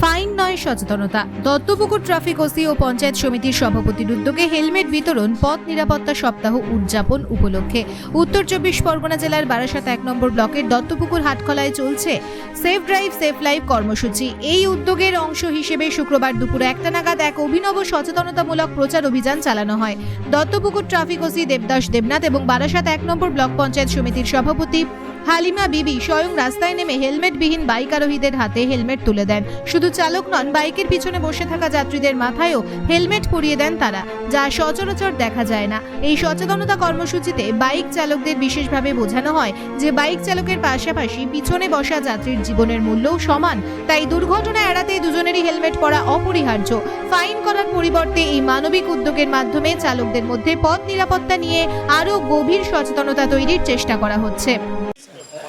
Fine নয় সচেতনতা। Duttapukur traffic OC ও পঞ্চায়েত সমিতির সভাপতির উদ্যোগে হেলমেট বিতরণ, পথ নিরাপত্তা সপ্তাহ উদযাপন উপলক্ষে। উত্তর চব্বিশ পরগনা জেলার বারাসাত এক নম্বর ব্লকের দত্তপুকুর হাটখলায় চলছে সেফ ড্রাইভ, সেফ লাইফ কর্মসূচি। এই উদ্যোগের অংশ হিসেবে শুক্রবার দুপুর একটা নাগাদ এক অভিনব সচেতনতামূলক প্রচার অভিযান চালানো হয়। দত্তপুকুর ট্রাফিক ওসি দেবদাস দেবনাথ এবং বারাসাত এক নম্বর ব্লক পঞ্চায়েত সমিতির সভাপতি হালিমা বিবি স্বয়ং রাস্তায় নেমে হেলমেটবিহীন বাইক আরোহীদের হাতে হেলমেট তুলে দেন। শুধু চালক নন, বাইকের পিছনে বসে থাকা যাত্রীদের মাথায়ও হেলমেট পরিয়ে দেন তারা, যা সচরাচর দেখা যায় না। এই সচেতনতা কর্মসূচিতে বাইক চালকদের বিশেষভাবে বোঝানো হয় যে বাইক চালকের পাশাপাশি পিছনে বসা যাত্রীর জীবনের মূল্যও সমান। তাই দুর্ঘটনা এড়াতে দুজনেরই হেলমেট পরা অপরিহার্য। ফাইন করার পরিবর্তে এই মানবিক উদ্যোগের মাধ্যমে চালকদের মধ্যে পথ নিরাপত্তা নিয়ে আরও গভীর সচেতনতা তৈরির চেষ্টা করা হচ্ছে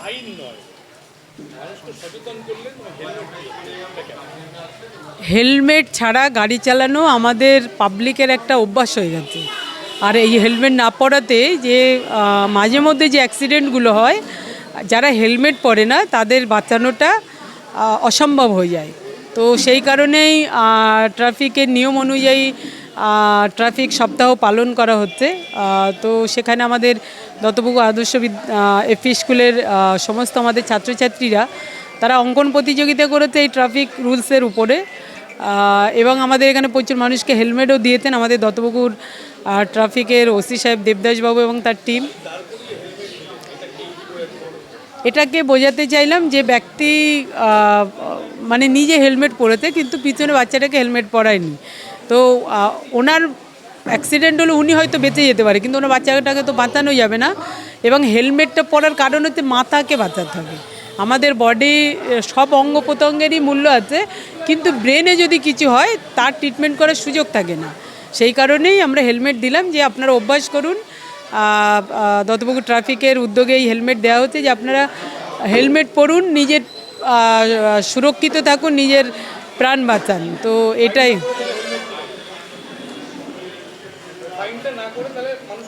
ফাইন নয় মানুষকে সচেতন করলেন হেলমেট ছাড়া গাড়ি চালানো আমাদের পাবলিকের একটা অভ্যাস হয়ে গেছে। আর এই হেলমেট না পরাতে যে মাঝে মধ্যে যে অ্যাক্সিডেন্টগুলো হয়, যারা হেলমেট পরে না, তাদের বাঁচানোটা অসম্ভব হয়ে যায়। তো সেই কারণেই ট্রাফিকের নিয়ম অনুযায়ী ট্রাফিক সপ্তাহ পালন করা হচ্ছে। তো সেখানে আমাদের দত্তপুকুর আদর্শ এফি স্কুলের সমস্ত আমাদের ছাত্রছাত্রীরা, তারা অঙ্কন প্রতিযোগিতা করেছে এই ট্রাফিক রুলসের উপরে। এবং আমাদের এখানে প্রচুর মানুষকে হেলমেটও দিয়েছেন আমাদের দত্তপুকুর ট্রাফিকের ওসি সাহেব দেবদাসবাবু এবং তার টিম। এটাকে বোঝাতে চাইলাম যে ব্যক্তি মানে নিজে হেলমেট পরেছে, কিন্তু পিছনে বাচ্চাটাকে হেলমেট পরায়নি। তো ওনার অ্যাক্সিডেন্ট হলে উনি হয়তো বেঁচে যেতে পারে, কিন্তু ওনার বাচ্চাটাকে তো বাঁচানো যাবে না। এবং হেলমেটটা পরার কারণ হচ্ছে মাথাকে বাঁচাতে হবে। আমাদের বডি সব অঙ্গ প্রত্যঙ্গেরই মূল্য আছে, কিন্তু ব্রেনে যদি কিছু হয়, তার ট্রিটমেন্ট করার সুযোগ থাকে না। সেই কারণেই আমরা হেলমেট দিলাম যে আপনারা অভ্যাস করুন। দত্তপুকুর ট্রাফিকের উদ্যোগে এই হেলমেট দেওয়া হচ্ছে যে আপনারা হেলমেট পরুন, নিজের সুরক্ষিত থাকুন, নিজের প্রাণ বাঁচান। তো এটাই।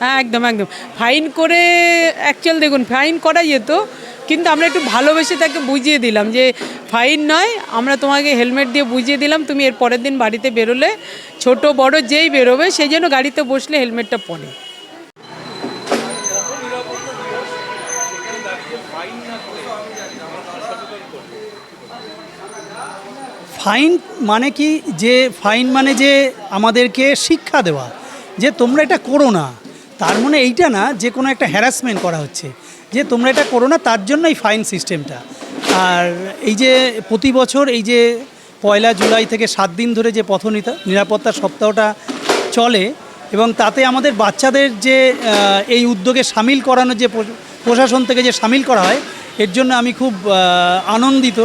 হ্যাঁ একদম একদম। ফাইন করে অ্যাকচুয়াল দেখুন ফাইন করা যেত কিন্তু আমরা একটু ভালোবেসে তাকে বুঝিয়ে দিলাম যে ফাইন নয় আমরা তোমাকে হেলমেট দিয়ে বুঝিয়ে দিলাম তুমি এর পরের দিন বাড়িতে বেরোলে ছোট বড় যেই বেরোবে সেই জন্য গাড়িতে বসলে হেলমেটটা পরে। ফাইন মানে কি? যে ফাইন মানে যে আমাদেরকে শিক্ষা দেওয়া। যে তোমরা এটা করো না, তার মানে এইটা না যে কোনো একটা হ্যারাসমেন্ট করা হচ্ছে। যে তোমরা এটা করো না, তার জন্য এই ফাইন সিস্টেমটা আর এই যে প্রতি বছর এই যে পয়লা জুলাই থেকে সাত দিন ধরে যে পথ নিরাপত্তা সপ্তাহটা চলে এবং তাতে আমাদের বাচ্চাদের যে এই উদ্যোগে সামিল করানোর যে প্রশাসন থেকে যে সামিল করা হয়, এর জন্য আমি খুব আনন্দিত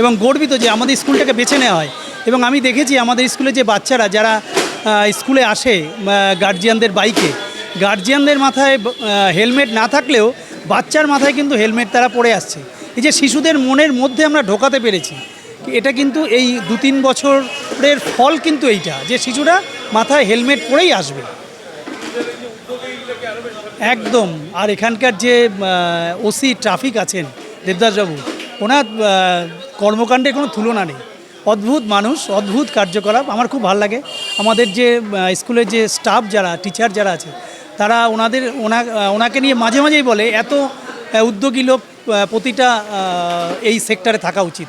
এবং গর্বিত যে আমাদের স্কুলটাকে বেছে নেওয়া হয়। এবং আমি দেখেছি আমাদের স্কুলে যে বাচ্চারা, যারা স্কুলে আসে গার্জিয়ানদের বাইকে। গার্জিয়ানদের মাথায় হেলমেট না থাকলেও বাচ্চার মাথায় কিন্তু হেলমেট তারা পরে আসছে। এই যে শিশুদের মনের মধ্যে আমরা ঢোকাতে পেরেছি এটা কিন্তু এই দু তিন বছরের ফল কিন্তু এইটা যে শিশুরা মাথায় হেলমেট পরেই আসবে। একদম আর এখানকার যে ওসি ট্রাফিক আছেন দেবদাসবাবু ওনার আহ, কর্মকাণ্ডের কোনো তুলনা নেই। অদ্ভুত মানুষ, অদ্ভুত কার্যকলাপ, আমার খুব ভালো লাগে। আমাদের যে স্কুলের যে স্টাফ যারা টিচার যারা আছে, তারা ওনাদের, ওনা ওনাকে নিয়ে মাঝে মাঝেই বলে, এত উদ্যোগী লোক প্রতিটা এই সেক্টরে থাকা উচিত।